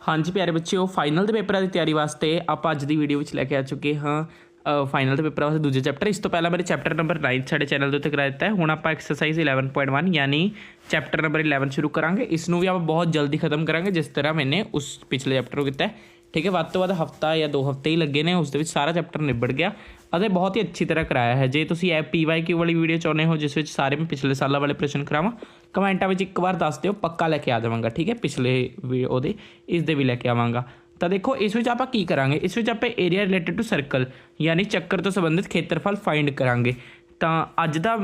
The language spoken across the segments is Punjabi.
ਹਾਂਜੀ ਪਿਆਰੇ ਬੱਚਿਓ ਫਾਈਨਲ ਦੇ ਪੇਪਰਾਂ ਦੀ ਤਿਆਰੀ ਵਾਸਤੇ ਆਪਾਂ ਅੱਜ ਦੀ ਵੀਡੀਓ ਵਿੱਚ ਲੈ ਕੇ ਆ ਚੁੱਕੇ ਹਾਂ। ਫਾਈਨਲ ਦੇ ਪੇਪਰਾਂ ਵਾਸਤੇ ਦੂਜੇ ਚੈਪਟਰ ਇਸ ਤੋਂ ਪਹਿਲਾਂ ਮੇਰੇ ਚੈਪਟਰ ਨੰਬਰ 9 ਸਾਡੇ ਚੈਨਲ ਦੇ ਉੱਤੇ ਕਰਾ ਦਿੱਤਾ ਹੈ। ਹੁਣ ਆਪਾਂ ਐਕਸਰਸਾਈਜ਼ 11.1 ਯਾਨੀ ਚੈਪਟਰ ਨੰਬਰ 11 ਸ਼ੁਰੂ ਕਰਾਂਗੇ। ਇਸ ਨੂੰ ਵੀ ਆਪਾਂ ਬਹੁਤ ਜਲਦੀ ਖਤਮ ਕਰਾਂਗੇ, ਜਿਸ ਤਰ੍ਹਾਂ ਮੈਨੇ ਉਸ ਪਿਛਲੇ ਚੈਪਟਰ ਨੂੰ ਕੀਤਾ ਹੈ। ਠੀਕ ਹੈ, ਵੱਧ ਤੋਂ ਵੱਧ ਹਫਤਾ ਜਾਂ ਦੋ ਹਫ਼ਤੇ ਹੀ ਲੱਗੇ ਨੇ ਉਸ ਦੇ ਵਿੱਚ ਸਾਰਾ ਚੈਪਟਰ ਨਿਬੜ ਗਿਆ। ਅਤੇ ਬਹੁਤ ਹੀ ਅੱਛੀ ਤਰ੍ਹਾਂ ਕਰਾਇਆ ਹੈ। ਜੇ ਤੁਸੀਂ ਇਹ ਪੀਵਾਈਕਿਊ ਵਾਲੀ ਵੀਡੀਓ ਚਾਹੁੰਦੇ ਹੋ, ਜਿਸ ਵਿੱਚ ਸਾਰੇ ਮੈਂ ਪਿਛਲੇ ਸਾਲਾਂ ਵਾਲੇ ਪ੍ਰਸ਼ਨ ਕਰਾਵਾਂ, ਕਮੈਂਟਾਂ ਵਿੱਚ ਇੱਕ ਵਾਰ ਦੱਸ ਦਿਓ, ਪੱਕਾ ਲੈ ਕੇ ਆ ਜਾਵਾਂਗਾ, ਠੀਕ ਹੈ, ਪਿਛਲੇ ਵੀ ਉਹਦੇ ਇਸ ਦੇ ਵੀ ਲੈ ਕੇ ਆਵਾਂਗਾ। ਤਾਂ ਦੇਖੋ, ਇਸ ਵਿੱਚ ਆਪਾਂ ਕੀ ਕਰਾਂਗੇ? ਇਸ ਵਿੱਚ ਆਪਾਂ ਏਰੀਆ ਰਿਲੇਟਡ ਟੂ ਸਰਕਲ ਯਾਨੀ ਚੱਕਰ ਤੋਂ ਸੰਬੰਧਿਤ ਖੇਤਰਫਲ ਫਾਈਂਡ ਕਰਾਂਗੇ। ਤਾਂ ਅੱਜ ਦਾ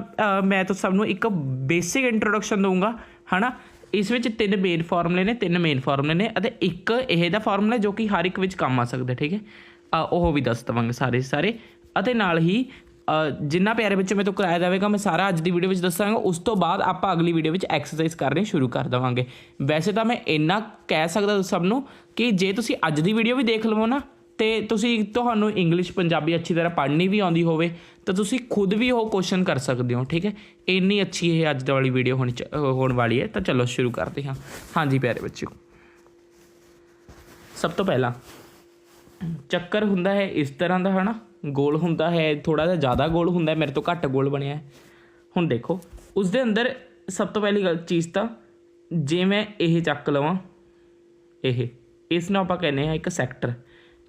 ਮੈਂ ਤਾਂ ਸਭ ਨੂੰ ਇੱਕ ਬੇਸਿਕ ਇੰਟਰੋਡਕਸ਼ਨ ਦਊਂਗਾ, ਹਨਾ? ਇਸ ਵਿੱਚ ਤਿੰਨ ਮੇਨ ਫਾਰਮੂਲੇ ਨੇ, ਤਿੰਨ ਮੇਨ ਫਾਰਮੂਲੇ ਨੇ ਅਤੇ ਇੱਕ ਇਹ ਦਾ ਫਾਰਮੂਲਾ ਜੋ ਕਿ ਹਰ ਇੱਕ ਵਿੱਚ ਕੰਮ ਆ ਸਕਦਾ, ਠੀਕ ਹੈ? ਉਹ ਵੀ ਦੱਸ ਦਵਾਂਗੇ ਸਾਰੇ ਸਾਰੇ। ਅਤੇ ਨਾਲ ਹੀ ਜਿੰਨਾ ਪਿਆਰੇ ਬੱਚੇ ਮੇਰੇ ਤੋਂ ਕਰਾਇਆ ਜਾਵੇਗਾ, ਮੈਂ ਸਾਰਾ ਅੱਜ ਦੀ ਵੀਡੀਓ ਵਿੱਚ ਦੱਸਾਂਗਾ। ਉਸ ਤੋਂ ਬਾਅਦ ਆਪਾਂ ਅਗਲੀ ਵੀਡੀਓ ਵਿੱਚ ਐਕਸਰਸਾਈਜ਼ ਕਰਨੀ ਸ਼ੁਰੂ ਕਰ ਦੇਵਾਂਗੇ। ਵੈਸੇ ਤਾਂ ਮੈਂ ਇੰਨਾ ਕਹਿ ਸਕਦਾ ਸਭ ਨੂੰ ਕਿ ਜੇ ਤੁਸੀਂ ਅੱਜ ਦੀ ਵੀਡੀਓ ਵੀ ਦੇਖ ਲਵੋ ਨਾ, ਤੇ ਤੁਸੀਂ ਤੁਹਾਨੂੰ ਇੰਗਲਿਸ਼ ਪੰਜਾਬੀ ਅੱਛੀ ਤਰ੍ਹਾਂ ਪੜ੍ਹਨੀ ਵੀ ਆਉਂਦੀ ਹੋਵੇ ਤਾਂ ਤੁਸੀਂ ਖੁਦ ਵੀ ਉਹ ਕੁਐਸਚਨ ਕਰ ਸਕਦੇ ਹੋ, ਠੀਕ ਹੈ? ਇੰਨੀ ਅੱਛੀ ਇਹ ਅੱਜ ਦੀ ਵਾਲੀ ਵੀਡੀਓ ਹੋਣੀ ਚ- ਹੋਣ ਵਾਲੀ ਹੈ, ਤਾਂ ਚਲੋ ਸ਼ੁਰੂ ਕਰਦੇ ਹਾਂ। ਹਾਂਜੀ ਪਿਆਰੇ ਬੱਚਿਓ। ਸਭ ਤੋਂ ਪਹਿਲਾਂ, ਚੱਕਰ ਹੁੰਦਾ ਹੈ ਇਸ ਤਰ੍ਹਾਂ ਦਾ, ਹਨਾ? ਗੋਲ ਹੁੰਦਾ ਹੈ ਥੋੜਾ ਜਿਹਾ ਜ਼ਿਆਦਾ ਗੋਲ ਹੁੰਦਾ ਹੈ, ਮੇਰੇ ਤੋਂ ਘੱਟ ਗੋਲ ਬਣਿਆ ਹੈ। ਹੁਣ ਦੇਖੋ, ਉਸ ਦੇ ਅੰਦਰ ਸਭ ਤੋਂ ਪਹਿਲੀ ਗੱਲ ਚੀਜ਼ ਤਾਂ ਜੇ ਮੈਂ ਇਹ ਚੱਕ ਲਵਾਂ, ਇਹ, ਇਸ ਨੂੰ ਆਪਾਂ ਕਹਿੰਦੇ ਆ ਇੱਕ ਸੈਕਟਰ।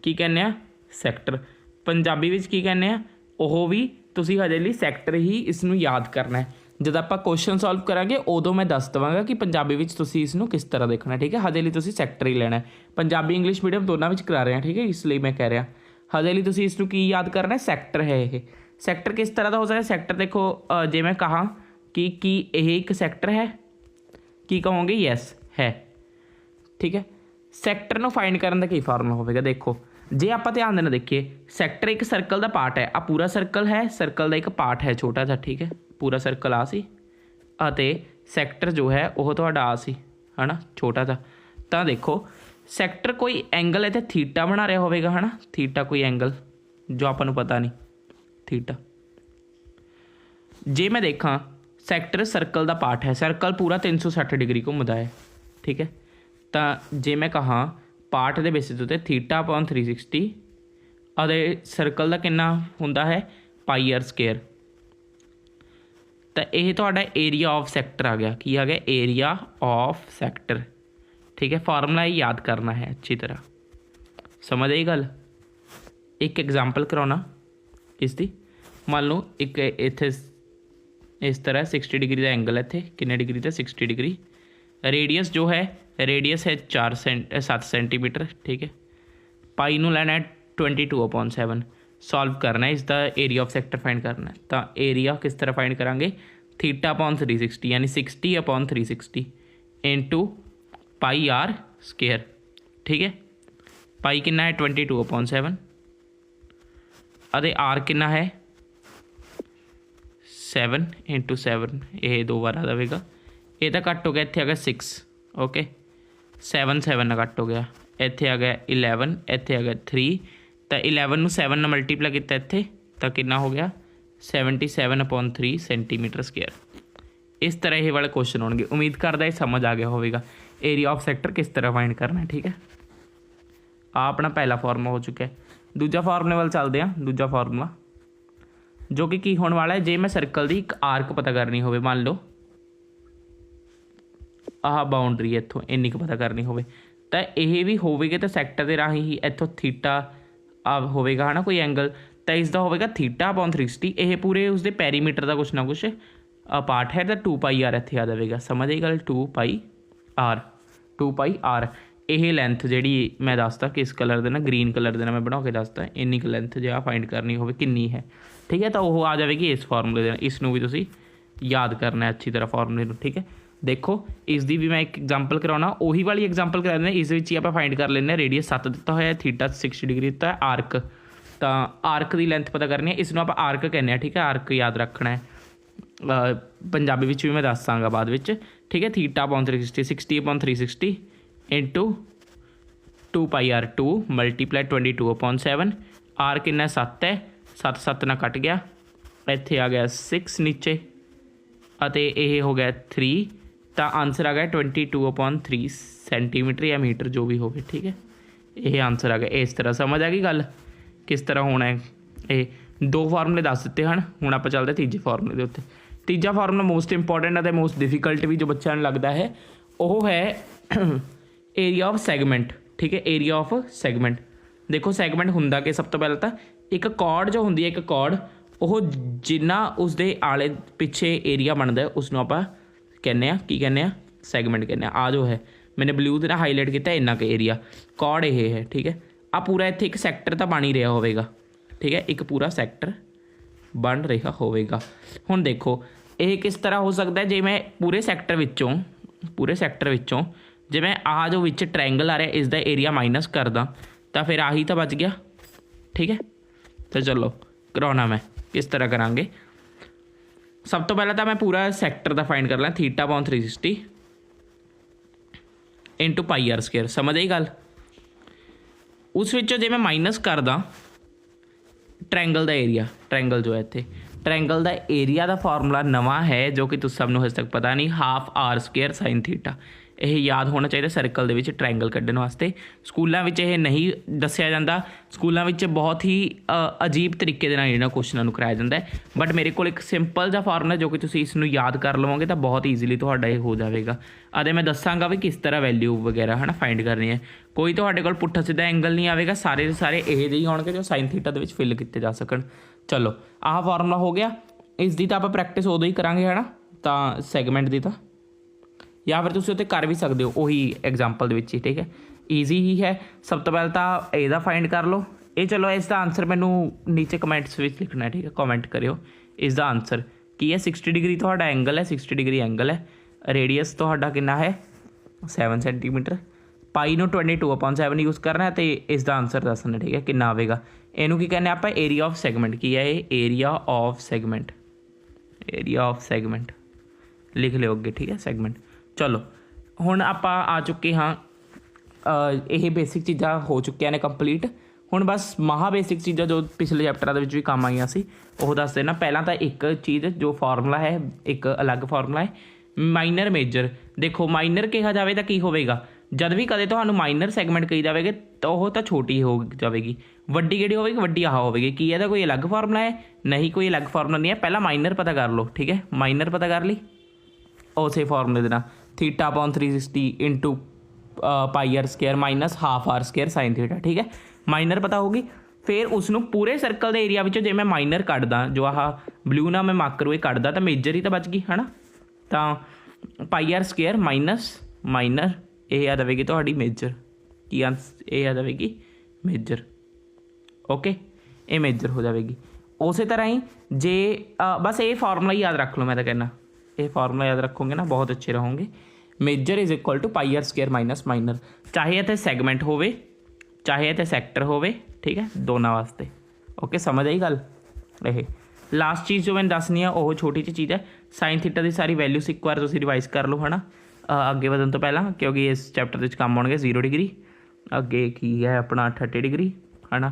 ਕੀ ਕਹਿੰਦੇ ਆ? ਸੈਕਟਰ। ਪੰਜਾਬੀ ਵਿੱਚ ਕੀ ਕਹਿੰਦੇ ਆ? ਉਹ ਵੀ ਤੁਸੀਂ ਹਜੇ ਲਈ ਸੈਕਟਰ ਹੀ ਇਸ ਨੂੰ ਯਾਦ ਕਰਨਾ ਹੈ। ਜਦ ਆਪਾਂ ਕੁਐਸਚਨ ਸੋਲਵ ਕਰਾਂਗੇ, ਉਦੋਂ ਮੈਂ ਦੱਸ ਦਵਾਂਗਾ ਕਿ ਪੰਜਾਬੀ ਵਿੱਚ ਤੁਸੀਂ ਇਸ ਨੂੰ ਕਿਸ ਤਰ੍ਹਾਂ ਦੇਖਣਾ ਠੀਕ ਹੈ? ਹਜੇ ਲਈ ਤੁਸੀਂ ਸੈਕਟਰ ਹੀ ਲੈਣਾ ਪੰਜਾਬੀ, ਇੰਗਲਿਸ਼ ਮੀਡੀਅਮ ਦੋਨਾਂ ਵਿੱਚ ਕਰਾ ਰਹੇ ਹਾਂ, ਠੀਕ ਹੈ? ਇਸ ਲਈ ਮੈਂ ਕਹਿ ਰਿਹਾ। ਹਜੇ ਲਈ ਤੁਸੀਂ ਇਸ ਨੂੰ ਕੀ ਯਾਦ ਕਰਨਾ ਹੈ? ਸੈਕਟਰ ਹੈ ਇਹ। ਸੈਕਟਰ ਕਿਸ ਤਰ੍ਹਾਂ ਦਾ ਹੋ ਸਕਦਾ ਸੈਕਟਰ ਦੇਖੋ ਜੇ ਮੈਂ ਕਹਾ ਕਿ, ਕੀ ਇਹ ਇੱਕ ਸੈਕਟਰ ਹੈ, ਕੀ ਕਹੋਗੇ? ਯੈਸ ਹੈ। ਠੀਕ ਹੈ? ਸੈਕਟਰ ਨੂੰ ਫਾਈਂਡ ਕਰਨ ਦਾ ਕੀ ਫਾਰਮੂਲਾ ਹੋਵੇਗਾ? ਦੇਖੋ। ਜੇ ਆਪਾਂ ਧਿਆਨ ਦੇ ਨਾਲ ਦੇਖੀਏ ਸੈਕਟਰ ਇੱਕ ਸਰਕਲ ਦਾ ਪਾਰਟ ਹੈ। ਆ ਪੂਰਾ ਸਰਕਲ ਹੈ ਸਰਕਲ ਦਾ ਇੱਕ ਪਾਰਟ ਹੈ ਛੋਟਾ ਜਿਹਾ, ਠੀਕ ਹੈ? ਪੂਰਾ ਸਰਕਲ ਆ ਸੀ। ਅਤੇ ਸੈਕਟਰ ਜੋ ਹੈ, ਉਹ ਤੁਹਾਡਾ ਆ ਸੀ, ਹਨਾ? ਛੋਟਾ ਜਿਹਾ। ਤਾਂ ਦੇਖੋ ਸੈਕਟਰ ਕੋਈ ਐਂਗਲ ਇੱਥੇ ਥੀਟਾ ਬਣਾ ਰਿਹਾ ਹੋਵੇਗਾ, ਹਨਾ? ਥੀਟਾ ਕੋਈ ਐਂਗਲ ਜੋ ਆਪਾਂ ਨੂੰ ਪਤਾ ਨਹੀਂ ਥੀਟਾ ਜੇ ਮੈਂ ਦੇਖਾਂ ਸੈਕਟਰ ਸਰਕਲ ਦਾ ਪਾਰਟ ਹੈ। ਸਰਕਲ ਪੂਰਾ 360 ਡਿਗਰੀ ਘੁੰਮਦਾ ਹੈ, ਠੀਕ ਹੈ? ਤਾਂ ਜੇ ਮੈਂ ਕਹਾਂ ਪਾਰਟ ਦੇ ਬੇਸਿਸ ਉਤੇ ਥੀਟਾ ਅਪਨ 360 ਅਤੇ ਸਰਕਲ ਦਾ ਕਿੰਨਾ ਹੁੰਦਾ ਹੈ? ਪਾਈ ਆਰ ਸਕੁਅਰ ਤਾਂ ਇਹ ਤੁਹਾਡਾ ਏਰੀਆ ਆਫ ਸੈਕਟਰ ਆ ਗਿਆ। ਕੀ ਆ ਗਿਆ? ਏਰੀਆ ਆਫ ਸੈਕਟਰ ਠੀਕ ਹੈ? ਫਾਰਮੂਲਾ ਇਹ ਯਾਦ ਕਰਨਾ ਹੈ, ਅੱਛੀ ਤਰ੍ਹਾਂ। ਸਮਝ ਆਈ ਗੱਲ? ਇੱਕ ਐਗਜ਼ਾਮਪਲ ਕਰਾਉਣਾ। ਇਸ ਦੀ। ਮੰਨ ਲਓ, ਇੱਕ ਇੱਥੇ ਇਸ ਤਰ੍ਹਾਂ 60 ਡਿਗਰੀ ਦਾ ਐਂਗਲ ਹੈ ਇੱਥੇ। ਕਿੰਨੇ ਡਿਗਰੀ ਦਾ 60 ਡਿਗਰੀ ਰੇਡੀਅਸ ਜੋ ਹੈ ਰੇਡੀਅਸ ਹੈ 4 ਸੈਂਟ 7 ਸੈਂਟੀਮੀਟਰ, ਠੀਕ ਹੈ। ਪਾਈ ਨੂੰ ਲੈਣਾ ਹੈ 22/7 ਸੋਲਵ ਕਰਨਾ ਹੈ ਇਸ ਦਾ ਏਰੀਆ ਆਫ ਸੈਕਟਰ ਫਾਈਂਡ ਕਰਨਾ ਹੈ। ਤਾਂ ਏਰੀਆ ਕਿਸ ਤਰ੍ਹਾਂ ਫਾਈਂਡ ਕਰਾਂਗੇ? ਥੀਟਾ ਅਪਨ 360 ਯਾਨੀ 60 upon 360 into pi R square ਠੀਕ ਹੈ। ਪਾਈ ਕਿੰਨਾ ਹੈ? 22 ਅਪਨ 7 ਅਤੇ ਆਰ ਕਿੰਨਾ ਹੈ? 7 into 7 ਇਹ ਦੋ ਵਾਰ ਆ ਜਾਵੇਗਾ ਇਹ ਤਾਂ ਘੱਟ ਹੋ ਗਿਆ, ਇੱਥੇ ਆ ਗਿਆ 6 ਓਕੇ 7 7 ਨਾਲ ਕੱਟ ਹੋ ਗਿਆ। ਇੱਥੇ ਆ ਗਿਆ 11 ਇੱਥੇ ਆ ਗਿਆ 3 ਤਾਂ 11 ਨੂੰ 7 ਨਾਲ ਮਲਟੀਪਲਾਈ ਕੀਤਾ ਇੱਥੇ, ਤਾਂ ਕਿੰਨਾ ਹੋ ਗਿਆ? 77/3 ਸੈਂਟੀਮੀਟਰ ਸਕੁਅਰ। ਇਸ ਤਰ੍ਹਾਂ ਇਹ ਵਾਲੇ ਕੁਐਸਚਨ ਹੋਣਗੇ। ਉਮੀਦ ਕਰਦਾ ਇਹ ਸਮਝ ਆ ਗਿਆ ਹੋਵੇਗਾ। ਏਰੀਆ ਆਫ ਸੈਕਟਰ ਕਿਸ ਤਰ੍ਹਾਂ ਫਾਈਂਡ ਕਰਨਾ ਹੈ, ਠੀਕ ਹੈ? ਆ ਆਪਣਾ ਪਹਿਲਾ ਫਾਰਮੂਲਾ ਹੋ ਚੁੱਕਾ ਹੈ। ਦੂਜਾ ਫਾਰਮੂਲੇ ਵੱਲ ਚੱਲਦੇ ਹਾਂ। ਦੂਜਾ ਫਾਰਮੂਲਾ ਜੋ ਕਿ ਕੀ ਹੋਣ ਵਾਲਾ ਹੈ, ਜੇ ਮੈਂ ਸਰਕਲ ਦੀ ਇੱਕ ਆਰਕ ਪਤਾ ਕਰਨੀ ਹੋਵੇ, ਮੰਨ ਲਓ। ਆਹ ਬਾਉਂਡਰੀ ਇੱਥੋਂ ਇੰਨੀ ਕੁ ਪਤਾ ਕਰਨੀ ਹੋਵੇ। ਤਾਂ ਇਹ ਵੀ ਹੋਵੇਗਾ ਤਾਂ ਸੈਕਟਰ ਦੇ ਰਾਹੀਂ ਹੀ ਇੱਥੋਂ ਥੀਟਾ ਆ ਹੋਵੇਗਾ, ਹਨਾ, ਕੋਈ ਐਂਗਲ ਤਾਂ ਇਸ ਦਾ ਹੋਵੇਗਾ ਥੀਟਾ ਅਪਨ 360 ਇਹ ਪੂਰੇ ਉਸਦੇ ਪੈਰੀਮੀਟਰ ਦਾ ਕੁਛ ਨਾ ਕੁਛ ਪਾਰਟ ਹੈ, ਤਾਂ 2 ਪਾਈ ਆਰ ਇੱਥੇ ਆ ਜਾਵੇਗਾ। ਸਮਝ ਇਹ ਗੱਲ? 2 ਪਾਈ ਆਰ 2 ਪਾਈ ਆਰ ਇਹ ਲੈਂਥ ਜਿਹੜੀ ਮੈਂ ਦੱਸਦਾ ਕਿਸ ਕਲਰ ਦੇ ਨਾਲ ਗ੍ਰੀਨ ਕਲਰ ਦੇ ਨਾਲ ਮੈਂ ਬਣਾ ਕੇ ਦੱਸਦਾ ਇੰਨੀ ਕੁ ਲੈਂਥ ਜੇ ਆ ਫਾਈਂਡ ਕਰਨੀ ਹੋਵੇ, ਕਿੰਨੀ ਹੈ। ਠੀਕ ਹੈ, ਤਾਂ ਉਹ ਆ ਜਾਵੇਗੀ ਇਸ ਫਾਰਮੂਲੇ ਦੇ ਨਾਲ। ਇਸ ਨੂੰ ਵੀ ਤੁਸੀਂ ਯਾਦ ਕਰਨਾ ਅੱਛੀ ਤਰ੍ਹਾਂ ਫਾਰਮੂਲੇ ਨੂੰ, ਠੀਕ ਹੈ। ਦੇਖੋ, ਇਸ ਦੀ ਵੀ ਮੈਂ ਇੱਕ ਐਗਜ਼ਾਮਪਲ ਕਰਾਉਣਾ, ਉਹੀ ਵਾਲੀ ਐਗਜ਼ਾਮਪਲ ਕਰਾ ਦਿੰਦੇ ਇਸ ਵਿੱਚ ਹੀ ਆਪਾਂ ਫਾਈਂਡ ਕਰ ਲੈਂਦੇ ਹਾਂ ਰੇਡੀਅਸ 7 ਦਿੱਤਾ ਹੋਇਆ ਹੈ ਥੀਟਾ 60 ਡਿਗਰੀ ਦਿੱਤਾ ਹੈ ਆਰਕ ਤਾਂ ਆਰਕ ਦੀ ਲੈਂਥ ਪਤਾ ਕਰਨੀ ਹੈ ਇਸ ਨੂੰ ਆਪਾਂ ਆਰਕ ਕਹਿੰਦੇ ਆ ਠੀਕ ਹੈ ਆਰਕ ਯਾਦ ਰੱਖਣਾ ਹੈ। ਪੰਜਾਬੀ ਵਿੱਚ ਵੀ ਮੈਂ ਦੱਸਾਂਗਾ ਬਾਅਦ ਵਿੱਚ, ਠੀਕ ਹੈ theta upon 360 60 upon 360 into 2 pi R 2 multiply 22 upon 7 R ਕਿੰਨਾ 7 ਹੈ 7 7 ਨਾਲ ਕੱਟ ਗਿਆ, ਇੱਥੇ ਆ ਗਿਆ 6 ਨੀਚੇ, ਅਤੇ ਇਹ ਹੋ ਗਿਆ 3 ਤਾਂ ਆਨਸਰ ਆ ਗਿਆ 22 ਅਪਨ 3 ਸੈਂਟੀਮੀਟਰ ਜਾਂ ਮੀਟਰ ਜੋ ਵੀ ਹੋਵੇ, ਠੀਕ ਹੈ? ਇਹ ਆਨਸਰ ਆ ਗਿਆ। ਇਸ ਤਰ੍ਹਾਂ ਸਮਝ ਆ ਗਈ ਗੱਲ? ਕਿਸ ਤਰ੍ਹਾਂ ਹੋਣਾ ਹੈ? ਇਹ ਦੋ ਫਾਰਮੂਲੇ ਦੱਸ ਦਿੱਤੇ ਹਨ। ਹੁਣ ਆਪਾਂ ਚੱਲਦੇ ਤੀਜੇ ਫਾਰਮੂਲੇ ਦੇ ਉੱਤੇ। ਤੀਜਾ ਫਾਰਮੂਲਾ ਮੋਸਟ ਇੰਪੋਰਟੈਂਟ ਅਤੇ ਮੋਸਟ ਡਿਫਿਕਲਟ ਵੀ ਜੋ ਬੱਚਿਆਂ ਨੂੰ ਲੱਗਦਾ ਹੈ, ਉਹ ਹੈ ਏਰੀਆ ਆਫ ਸੈਗਮੈਂਟ ਠੀਕ ਹੈ? ਏਰੀਆ ਆਫ ਸੈਗਮੈਂਟ ਦੇਖੋ ਸੈਗਮੈਂਟ ਹੁੰਦਾ ਕਿ ਸਭ ਤੋਂ ਪਹਿਲਾਂ ਤਾਂ ਇੱਕ ਕਾਰਡ ਜੋ ਹੁੰਦੀ ਹੈ, ਇੱਕ ਕਾਰਡ ਉਹ ਜਿੰਨਾ ਉਸਦੇ ਆਲੇ ਪਿੱਛੇ ਏਰੀਆ ਬਣਦਾ ਹੈ ਉਸ ਨੂੰ ਆਪਾਂ ਕਹਿੰਦੇ ਆ, ਕੀ ਕਹਿੰਦੇ ਆ? ਸੈਗਮੈਂਟ ਕਹਿੰਦੇ ਆ। ਆ ਜੋ ਹੈ। ਮੈਨੇ ਬਲੂ ਦੇ ਨਾਲ ਹਾਈਲਾਈਟ ਕੀਤਾ ਇੰਨਾ ਕੁ ਏਰੀਆ ਕੌੜ ਇਹ ਹੈ, ਠੀਕ ਹੈ? ਆ ਪੂਰਾ ਇੱਥੇ ਇੱਕ ਸੈਕਟਰ ਤਾਂ ਬਣ ਹੀ ਰਿਹਾ ਹੋਵੇਗਾ। ਠੀਕ ਹੈ? ਇੱਕ ਪੂਰਾ ਸੈਕਟਰ ਬਣ ਰਿਹਾ ਹੋਵੇਗਾ। ਹੁਣ ਦੇਖੋ, ਇਹ ਕਿਸ ਤਰ੍ਹਾਂ ਹੋ ਸਕਦਾ ਜੇ ਮੈਂ ਪੂਰੇ ਸੈਕਟਰ ਵਿੱਚੋਂ, ਪੂਰੇ ਸੈਕਟਰ ਵਿੱਚੋਂ ਜੇ ਮੈਂ ਆਹ ਜੋ ਵਿੱਚ ਟ੍ਰਾਇੰਗਲ ਆ ਰਿਹਾ ਇਸ ਦਾ ਏਰੀਆ ਮਾਈਨਸ ਕਰਦਾ, ਤਾਂ ਫਿਰ ਆਹੀ ਤਾਂ ਬਚ ਗਿਆ। ਠੀਕ ਹੈ? ਤਾਂ ਚਲੋ, ਕਰਾਉਣਾ ਮੈਂ। ਕਿਸ ਤਰ੍ਹਾਂ ਕਰਾਂਗੇ? ਸਭ ਤੋਂ ਪਹਿਲਾਂ ਤਾਂ ਮੈਂ ਪੂਰਾ ਸੈਕਟਰ ਦਾ ਫਾਈਂਡ ਕਰ ਲਾਂ theta upon 360 into pi R square ਸਮਝ ਆਈ ਗੱਲ? ਉਸ ਵਿੱਚੋਂ ਜੇ ਮੈਂ ਮਾਈਨਸ ਕਰਦਾ ਟ੍ਰਾਇੰਗਲ ਦਾ ਏਰੀਆ ਟ੍ਰਾਇੰਗਲ ਜੋ ਹੈ ਇੱਥੇ ਟ੍ਰਾਇੰਗਲ ਦਾ ਏਰੀਆ ਦਾ ਫਾਰਮੂਲਾ ਨਵਾਂ ਹੈ, ਜੋ ਕਿ ਤੁਸੀਂ ਸਭ ਨੂੰ ਹਜੇ ਤੱਕ ਪਤਾ ਨਹੀਂ half R square sin theta ਇਹ ਯਾਦ ਹੋਣਾ ਚਾਹੀਦਾ ਸਰਕਲ ਦੇ ਵਿੱਚ ਟ੍ਰਾਇੰਗਲ ਕੱਢਣ ਵਾਸਤੇ। ਸਕੂਲਾਂ ਵਿੱਚ ਇਹ ਨਹੀਂ ਦੱਸਿਆ ਜਾਂਦਾ। ਸਕੂਲਾਂ ਵਿੱਚ ਬਹੁਤ ਹੀ ਅਜੀਬ ਤਰੀਕੇ ਦੇ ਨਾਲ ਇਹਨਾਂ ਕੁਐਸਚਨਾਂ ਨੂੰ ਕਰਾਇਆ ਜਾਂਦਾ ਹੈ। ਬਟ ਮੇਰੇ ਕੋਲ ਇੱਕ ਸਿੰਪਲ ਜਿਹਾ ਫਾਰਮੂਲਾ ਜੋ ਕਿ ਤੁਸੀਂ ਇਸ ਨੂੰ ਯਾਦ ਕਰ ਲਵੋਗੇ ਤਾਂ ਬਹੁਤ ਈਜ਼ੀਲੀ ਤੁਹਾਡਾ ਇਹ ਹੋ ਜਾਵੇਗਾ। ਅਤੇ ਮੈਂ ਦੱਸਾਂਗਾ ਵੀ ਕਿਸ ਤਰ੍ਹਾਂ ਵੈਲਿਊ ਵਗੈਰਾ ਹਨਾ ਫਾਈਂਡ ਕਰਨੀ ਹੈ। ਕੋਈ ਤੁਹਾਡੇ ਕੋਲ ਪੁੱਠਾ ਸਿੱਧਾ ਐਂਗਲ ਨਹੀਂ ਆਵੇਗਾ। ਸਾਰੇ ਦੇ ਸਾਰੇ ਇਹ ਜਿਹੇ ਹੀ ਹੋਣਗੇ ਜੋ sin ਥੀਟਾ ਦੇ ਵਿੱਚ ਫਿਲ ਕੀਤੇ ਜਾ ਸਕਣ। ਚਲੋ, ਆਹ ਫਾਰਮੂਲਾ ਹੋ ਗਿਆ। ਇਸ ਦੀ ਤਾਂ ਆਪਾਂ ਪ੍ਰੈਕਟਿਸ ਉਦੋਂ ਹੀ ਕਰਾਂਗੇ ਹਨਾ। ਤਾਂ ਸੈਗਮੈਂਟ ਦੀ ਤਾਂ। ਜਾਂ ਫਿਰ ਤੁਸੀਂ ਉੱਤੇ ਕਰ ਵੀ ਸਕਦੇ ਹੋ, ਉਹੀ ਐਗਜ਼ਾਮਪਲ ਦੇ ਵਿੱਚ ਹੀ, ਠੀਕ ਹੈ? ਈਜ਼ੀ ਹੀ ਹੈ। ਸਭ ਤੋਂ ਪਹਿਲਾਂ ਤਾਂ ਇਹਦਾ ਫਾਈਂਡ ਕਰ ਲਓ। ਇਹ ਚਲੋ, ਇਸ ਦਾ ਆਨਸਰ ਮੈਨੂੰ ਨੀਚੇ ਕਮੈਂਟਸ ਵਿੱਚ ਲਿਖਣਾ ਹੈ, ਠੀਕ ਹੈ? ਕਮੈਂਟ ਕਰਿਓ। ਇਸ ਦਾ ਆਨਸਰ ਕੀ ਹੈ? 60 ਡਿਗਰੀ ਤੁਹਾਡਾ ਐਂਗਲ ਹੈ 60 ਡਿਗਰੀ ਐਂਗਲ ਹੈ। ਰੇਡੀਅਸ ਤੁਹਾਡਾ ਕਿੰਨਾ ਹੈ? 7 ਸੈਂਟੀਮੀਟਰ ਪਾਈ ਨੂੰ 22/7 ਯੂਜ਼ ਕਰਨਾ ਹੈ ਤੇ ਇਸ ਦਾ ਆਨਸਰ ਦੱਸਣਾ ਠੀਕ ਹੈ? ਕਿੰਨਾ ਆਵੇਗਾ? ਇਹਨੂੰ ਕੀ ਕਹਿੰਦੇ ਆਪਾਂ? ਏਰੀਆ ਆਫ ਸੈਗਮੈਂਟ ਕੀ ਹੈ ਇਹ? Area of segment area of segment ਲਿਖ ਲਿਓ ਅੱਗੇ, ਠੀਕ ਹੈ? ਸੈਗਮੈਂਟ ਚਲੋ, ਹੁਣ ਆਪਾਂ ਆ ਚੁੱਕੇ ਹਾਂ ਇਹ ਬੇਸਿਕ ਚੀਜ਼ਾਂ ਹੋ ਚੁੱਕੀਆਂ ਨੇ ਕੰਪਲੀਟ ਹੁਣ ਬਸ ਮਹਾ ਬੇਸਿਕ ਚੀਜ਼ਾਂ ਜੋ ਪਿਛਲੇ ਚੈਪਟਰਾਂ ਦੇ ਵਿੱਚ ਵੀ ਕੰਮ ਆਈਆਂ ਸੀ, ਉਹ ਦੱਸ ਦੇਣਾ। ਪਹਿਲਾਂ ਤਾਂ ਇੱਕ ਚੀਜ਼ ਜੋ ਫਾਰਮੂਲਾ ਹੈ, ਇੱਕ ਅਲੱਗ ਫਾਰਮੂਲਾ ਹੈ ਮਾਈਨਰ ਮੇਜਰ ਦੇਖੋ ਮਾਈਨਰ ਕਿਹਾ ਜਾਵੇ ਤਾਂ ਕੀ ਹੋਵੇਗਾ? ਜਦ ਵੀ ਕਦੇ ਤੁਹਾਨੂੰ ਮਾਈਨਰ ਸੈਗਮੈਂਟ ਕਹੀ ਜਾਵੇਗੀ, ਤਾਂ ਉਹ ਤਾਂ ਛੋਟੀ ਹੋ ਜਾਵੇਗੀ। ਵੱਡੀ ਕਿਹੜੀ ਹੋਵੇਗੀ? ਵੱਡੀ ਆਹ ਹੋਵੇਗੀ। ਕੀ ਇਹਦਾ ਕੋਈ ਅਲੱਗ ਫਾਰਮੂਲਾ ਹੈ? ਨਹੀਂ, ਕੋਈ ਅਲੱਗ ਫਾਰਮੂਲਾ ਨਹੀਂ ਹੈ। ਪਹਿਲਾਂ ਮਾਈਨਰ ਪਤਾ ਕਰ ਲਓ, ਠੀਕ ਹੈ? ਮਾਈਨਰ ਪਤਾ ਕਰ ਲਈ। ਉਸੇ ਫਾਰਮੂਲੇ ਦੇ ਨਾਲ। Theta upon 360 into pi R square minus half R square sin theta ਠੀਕ ਹੈ? ਮਾਈਨਰ ਪਤਾ ਹੋਗੀ ਫਿਰ ਉਸ ਨੂੰ ਪੂਰੇ ਸਰਕਲ ਦੇ ਏਰੀਆ ਵਿੱਚੋਂ ਜੇ ਮੈਂ ਮਾਈਨਰ ਕੱਢਦਾ, ਜੋ ਆਹ ਬਲੂ ਨਾਲ ਮੈਂ ਮਾਰਕਰ ਉਹ ਕੱਢਦਾ, ਤਾਂ ਮੇਜਰ ਹੀ ਤਾਂ ਬਚ ਗਈ, ਹਨਾ? ਤਾਂ pi R square minus minor ਇਹ ਆ ਜਾਵੇਗੀ ਤੁਹਾਡੀ ਮੇਜਰ ਕੀ ਆਂਸ ਇਹ ਆ ਜਾਵੇਗੀ ਮੇਜਰ ਓਕੇ ਇਹ ਮੇਜਰ ਹੋ ਜਾਵੇਗੀ। ਉਸੇ ਤਰ੍ਹਾਂ ਹੀ ਜੇ ਬਸ ਇਹ ਫਾਰਮੂਲਾ ਹੀ ਯਾਦ ਰੱਖ ਲਓ, ਮੈਂ ਤਾਂ ਕਹਿੰਦਾ। ਇਹ ਫਾਰਮੂਲਾ ਯਾਦ ਰੱਖੋਗੇ ਨਾ ਬਹੁਤ ਅੱਛੇ ਰਹੋਗੇ। Major is equal to pi R square minus minor ਚਾਹੇ ਇੱਥੇ ਸੈਗਮੈਂਟ ਹੋਵੇ ਚਾਹੇ ਇੱਥੇ ਸੈਕਟਰ ਹੋਵੇ ਠੀਕ ਹੈ ਦੋਨਾਂ ਵਾਸਤੇ। ਓਕੇ ਸਮਝ ਆਈ ਗੱਲ? ਇਹ। ਲਾਸਟ ਚੀਜ਼ ਜੋ ਮੈਂ ਦੱਸਣੀ ਆ ਉਹ ਛੋਟੀ ਜਿਹੀ ਚੀਜ਼ ਹੈ। Sin ਥੀਟਾ ਦੀ ਸਾਰੀ ਵੈਲਿਊਸ ਇੱਕ ਵਾਰ ਤੁਸੀਂ ਰਿਵਾਈਜ਼ ਕਰ ਲਓ ਹਨਾ? ਅ, ਅੱਗੇ ਵਧਣ ਤੋਂ ਪਹਿਲਾਂ ਕਿਉਂਕਿ ਇਸ ਚੈਪਟਰ ਦੇ ਵਿੱਚ ਕੰਮ ਆਉਣਗੇ 0 ਡਿਗਰੀ ਅੱਗੇ ਕੀ ਹੈ ਆਪਣਾ 30 ਡਿਗਰੀ ਹਨਾ?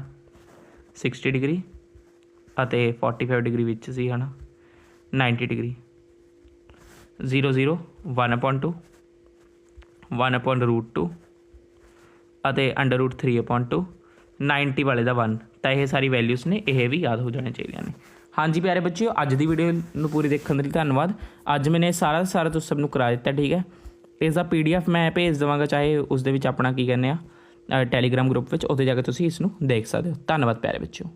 60 ਡਿਗਰੀ ਅਤੇ 45 ਡਿਗਰੀ ਵਿੱਚ ਸੀ ਹਨਾ? 90 ਡਿਗਰੀ 0 0 1 upon 2 1 upon root 2 ਅਤੇ ਅੰਡਰ ਰੂਟ 3 upon 2 90 ਵਾਲੇ ਦਾ 1 ਤਾਂ ਇਹ ਸਾਰੀ ਵੈਲਿਊਜ਼ ਨੇ, ਇਹ ਵੀ ਯਾਦ ਹੋ ਜਾਣੇ ਚਾਹੀਦੀਆਂ ਨੇ। ਹਾਂਜੀ ਪਿਆਰੇ ਬੱਚਿਓ, ਅੱਜ ਦੀ ਵੀਡੀਓ ਨੂੰ ਪੂਰੀ ਦੇਖਣ ਦੇ ਲਈ ਧੰਨਵਾਦ। ਅੱਜ ਮੈਨੇ ਸਾਰਾ ਸਾਰਾ ਤੁਸੀਂ ਸਭ ਨੂੰ ਕਰਾ ਦਿੱਤਾ, ਠੀਕ ਹੈ? ਇਸ ਦਾ ਪੀਡੀਐਫ ਮੈਂ ਭੇਜ ਦੇਵਾਂਗਾ, ਚਾਹੇ ਉਸ ਦੇ ਵਿੱਚ ਆਪਣਾ ਕੀ ਕਹਿੰਦੇ ਆ ਟੈਲੀਗ੍ਰਾਮ ਗਰੁੱਪ ਵਿੱਚ ਉੱਥੇ ਜਾ ਕੇ ਤੁਸੀਂ ਇਸ ਨੂੰ ਦੇਖ ਸਕਦੇ ਹੋ। ਧੰਨਵਾਦ ਪਿਆਰੇ ਬੱਚਿਓ।